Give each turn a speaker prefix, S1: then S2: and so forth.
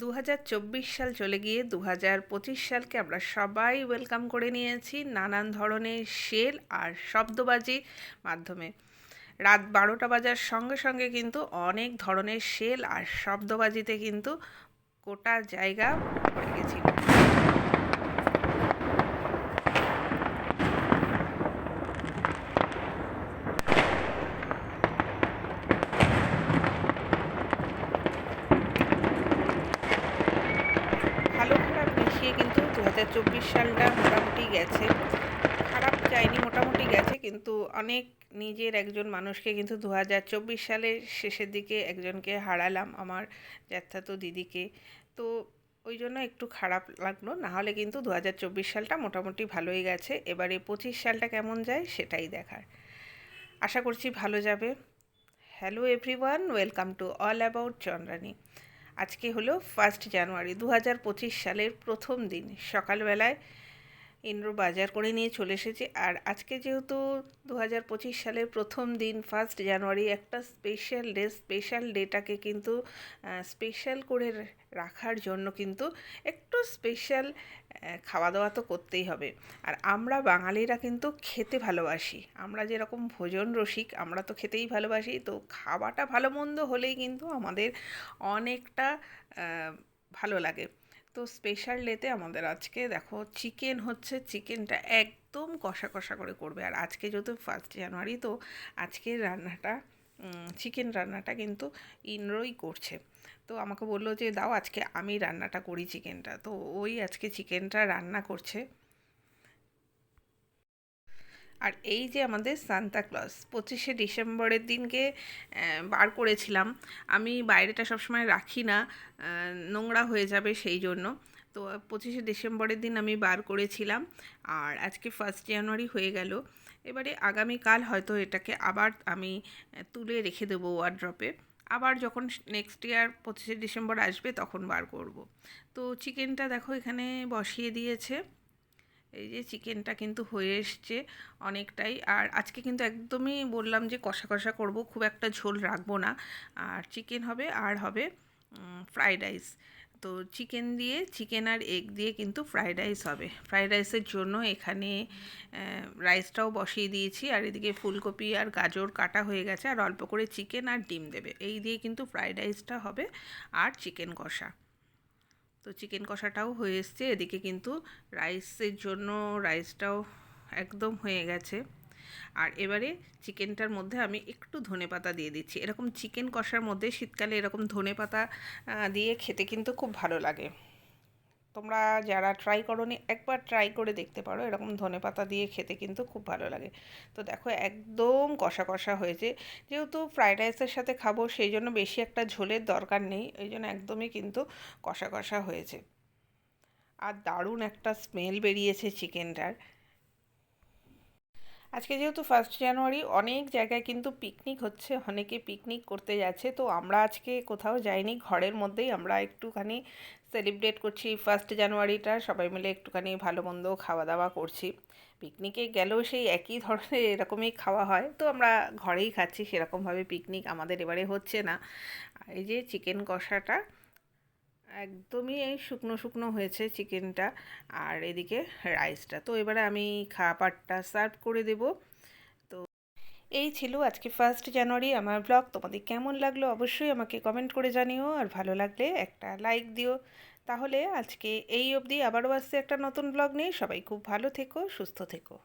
S1: দু হাজার চব্বিশ সাল চলে গিয়ে দু হাজার পঁচিশ সালকে আমরা সবাই ওয়েলকাম করে নিয়েছি নানান ধরনের সেল আর শব্দবাজির মাধ্যমে। রাত বারোটা বাজার সঙ্গে সঙ্গে কিন্তু অনেক ধরনের সেল আর শব্দবাজিতে কিন্তু গোটা জায়গা পড়ে গেছিল ভালো খারাপ মিশিয়ে কিন্তু দু হাজার চব্বিশ সালটা মোটামুটি গেছে। খারাপ যায়নি, মোটামুটি গেছে, কিন্তু অনেক নিজের একজন মানুষকে কিন্তু দু হাজার চব্বিশ সালের শেষের দিকে একজনকে হারালাম আমার জ্যাঠাতো দিদিকে। তো ওই জন্য একটু খারাপ লাগল, নাহলে কিন্তু দু হাজার চব্বিশ সালটা মোটামুটি ভালোই গেছে, এবারে পঁচিশ সালটা কেমন যায় সেটাই দেখার। আশা করছি ভালো যাবে। Hello everyone welcome to all about Chandrani আজকে হলো ফার্স্ট জানুয়ারি দু হাজার পঁচিশ সালের প্রথম দিন। সকালবেলায় ইন্দ্র বাজার করে নিয়ে চলে এসেছি। আর আজকে যেহেতু দু হাজার পঁচিশ সালের প্রথম দিন ফার্স্ট জানুয়ারি একটা স্পেশাল ডে স্পেশাল ডেটাকে কিন্তু স্পেশাল করে রাখার জন্য কিন্তু একটু স্পেশাল খাওয়া দাওয়া তো করতেই হবে। আর আমরা বাঙালিরা কিন্তু খেতে ভালোবাসি। আমরা যেরকম ভোজন রসিক, আমরা তো খেতেই ভালোবাসি। তো খাওয়াটা ভালো মন্দ হলেই কিন্তু আমাদের অনেকটা ভালো লাগে। তো স্পেশাল ডেতে আমাদের আজকে দেখো চিকেন হচ্ছে চিকেনটা একদম কষা কষা করে করবে। আর আজকে যেহেতু ফার্স্ট জানুয়ারি তো আজকের রান্নাটা চিকেন রান্নাটা কিন্তু ইনরোই করছে। তো আমাকে বলল যে, দাও আজকে আমি রান্নাটা করি চিকেনটা তো ওই আজকে চিকেনটা রান্না করছে। আর এই যে আমাদের সান্তা ক্লস পঁচিশে ডিসেম্বরের দিনকে বার করেছিলাম। আমি বাইরেটা সবসময় রাখি না নোংরা হয়ে যাবে সেই জন্য। তো পঁচিশে ডিসেম্বরের দিন আমি বার করেছিলাম আর আজকে ফার্স্ট জানুয়ারি হয়ে গেল। এবারে আগামীকাল হয়তো এটাকে আবার আমি তুলে রেখে দেবো ওয়ার্ড্রপে আবার যখন নেক্সট ইয়ার পঁচিশে ডিসেম্বর আসবে তখন বার করব। তো চিকেনটা দেখো এখানে বসিয়ে দিয়েছে। এই যে চিকেনটা কিন্তু হয়ে এসছে অনেকটাই। আর আজকে কিন্তু একদমই বললাম যে কষা কষা করব, খুব একটা ঝোল রাখব না। আর চিকেন হবে, আর হবে ফ্রাইড রাইস। তো চিকেন দিয়ে, চিকেন আর এগ দিয়ে কিন্তু ফ্রাইড রাইস হবে। ফ্রাইড রাইসের জন্য এখানে রাইসটাও বসিয়ে দিয়েছি। আর এদিকে ফুলকপি আর গাজর কাটা হয়ে গেছে। আর অল্প করে চিকেন আর ডিম দেবে। এই দিয়ে কিন্তু ফ্রাইড রাইসটা হবে, আর চিকেন কষা। তো চিকেন কষাটাও হয়ে এসছে। এদিকে কিন্তু রাইসের জন্য রাইসটাও একদম হয়ে গেছে। আর এবারে চিকেনটার মধ্যে আমি একটু ধনে পাতা দিয়ে দিচ্ছি। এরকম চিকেন কষার মধ্যে শীতকালে এরকম ধনে পাতা দিয়ে খেতে কিন্তু খুব ভালো লাগে। তোমরা যারা ট্রাই করনি, একবার ট্রাই করে দেখতে পারো। এরকম ধনে পাতা দিয়ে খেতে কিন্তু খুব ভালো লাগে। তো দেখো, একদম কষা কষা হয়েছে। যেহেতু ফ্রাইড রাইসের সাথে খাব, সেই জন্য বেশি একটা ঝোলের দরকার নেই। ওই জন্য একদমই কিন্তু কষা কষা হয়েছে। আর দারুণ একটা স্মেল বেরিয়েছে চিকেনটার আজকে যেহেতু ফার্স্ট জানুয়ারি অনেক জায়গায় কিন্তু পিকনিক হচ্ছে, অনেকে পিকনিক করতে যাচ্ছে। তো আমরা আজকে কোথাও যাইনি, ঘরের মধ্যেই আমরা একটুখানি সেলিব্রেট করছি। ফার্স্ট জানুয়ারিটা সবাই মিলে একটুখানি ভালো মন্দ খাওয়া দাওয়া করছি পিকনিকে গেলেও সেই একই ধরনের এরকমই খাওয়া হয়। তো আমরা ঘরেই খাচ্ছি, সেরকমভাবে পিকনিক আমাদের এবারে হচ্ছে না। এই যে চিকেন কষাটা একদমই এই শুকনো শুকনো হয়েছে চিকেনটা আর এদিকে রাইসটা। তো এবারে আমি খাবারটা সার্ভ করে দেব। তো এই ছিল আজকে ফার্স্ট জানুয়ারি আমার ব্লগ তোমাদের কেমন লাগল অবশ্যই আমাকে কমেন্ট করে জানিও। আর ভালো লাগলে একটা লাইক দিও। তাহলে আজকে এই অবধি আবারও আসছে একটা নতুন ব্লগ নিয়ে। সবাই খুব ভালো থেকো, সুস্থ থেকো।